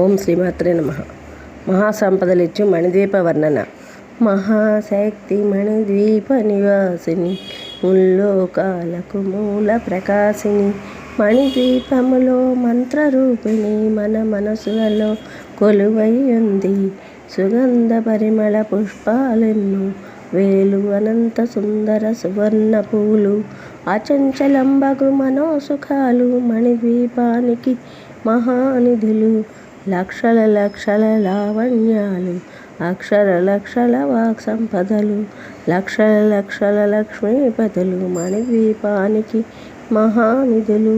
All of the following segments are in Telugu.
ఓం శ్రీమాత్రే నమ. మహాసంపదలిచ్చు మణిద్వీప వర్ణన మహాశక్తి మణిద్వీప నివాసిని ముల్లోకాలకు మూల ప్రకాశిని మణిద్వీపములో మంత్రరూపిణి మన మనసులలో కొలువై ఉంది సుగంధ పరిమళ పుష్పాలెన్ను వేలు అనంత సుందర సువర్ణ పూలు అచంచలంబగు మనోసుఖాలు మణిద్వీపానికి మహానిధులు. లక్షల లక్షల లావణ్యాలు అక్షర లక్షల వాక్ సంపదలు లక్షల లక్షల లక్ష్మీపతులు మణిద్వీపానికి మహానిధులు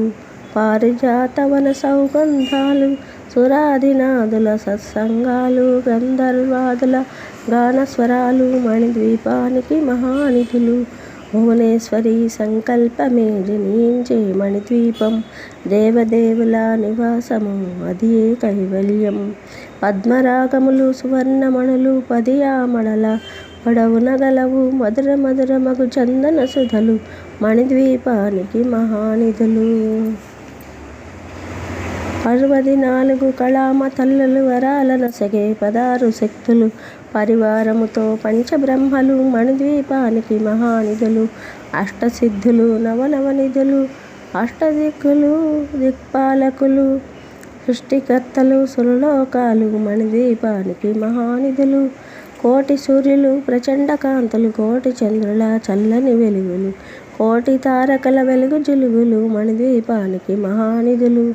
పారిజాతవన సౌగంధాలు సురాదినాదుల సత్సంగాలు గంధర్వాదుల గానస్వరాలు మణిద్వీపానికి మహానిధులు భువనేశ్వరి సంకల్పమే జనించే మణిద్వీపం దేవదేవుల నివాసము అది ఏ కైవల్యం? పద్మరాగములు సువర్ణమణులు పదియామడల పొడవున గలవు మధుర మధుర మగు చందన సుధలు మణిద్వీపానికి మహానిధులు. అరవది నాలుగు కళామ తల్లులు వరాలనసగే పదారు శక్తులు. పరివారముతో పంచబ్రహ్మలు మణిద్వీపానికి మహానిధులు. అష్టసిద్ధులు నవనవనిధులు అష్టదిక్కులు దిక్పాలకులు. సృష్టికర్తలు సురలోకాలు మణిద్వీపానికి మహానిధులు. కోటి సూర్యులు ప్రచండ కాంతులు కోటి చంద్రుల చల్లని వెలుగులు. కోటి తారకల వెలుగు జులుగులు మణిద్వీపానికి మహానిధులు.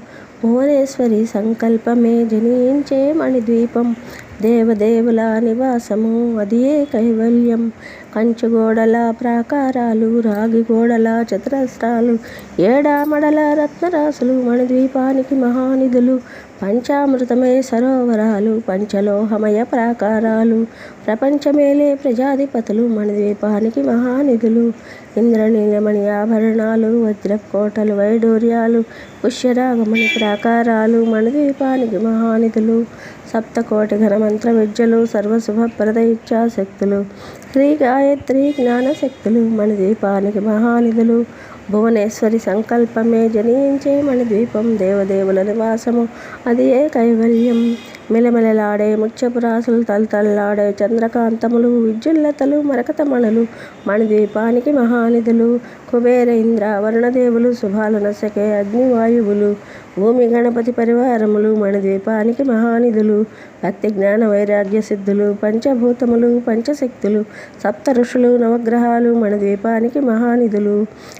భువనేశ్వరి సంకల్పమే జనించే మణిద్వీపం. దేవదేవుల నివాసము. అది ఏ కైవల్యం? కంచుగోడల ప్రాకారాలు రాగి గోడల చతురస్రాలు ఏడామడల రత్నరాసులు మణిద్వీపానికి మహానిధులు పంచామృతమే సరోవరాలు పంచలోహమయ ప్రాకారాలు ప్రపంచమేలే ప్రజాధిపతులు మణిద్వీపానికి మహానిధులు ఇంద్రనీలమణి ఆభరణాలు వజ్రకోటలు వైడూర్యాలు పుష్యరాగమణి ప్రాకారాలు మణిద్వీపానికి మహానిధులు సప్తకోటి ఘనమంత్ర విద్యలు సర్వశుభప్రద ఇచ్ఛాశక్తులు శ్రీ గాయత్రి జ్ఞానశక్తులు మణిద్వీపానికి మహానిధులు భువనేశ్వరి సంకల్పమే జనించే మణిద్వీపం దేవదేవుల నివాసము అది ఏ కైవల్యం? మిలమిలలాడే ముత్యపు రాసులు తలతల్లాడే చంద్రకాంతములు విద్యుల్లతలు మరకతమణులు మణిదీపానికి మహానిధులు కుబేర ఇంద్ర వరుణదేవులు శుభాలనసకే అగ్నివాయువులు భూమి గణపతి పరివారములు మణిదీపానికి మహానిధులు భక్తి జ్ఞాన వైరాగ్య సిద్ధులు పంచభూతములు పంచశక్తులు సప్త ఋషులు నవగ్రహాలు మణిద్వీపానికి మహానిధులు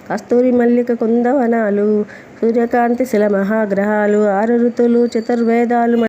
కస్తూరి మల్లిక కుందవనాలు సూర్యకాంతి శిల మహాగ్రహాలు ఆరు ఋతులు చతుర్వేదాలు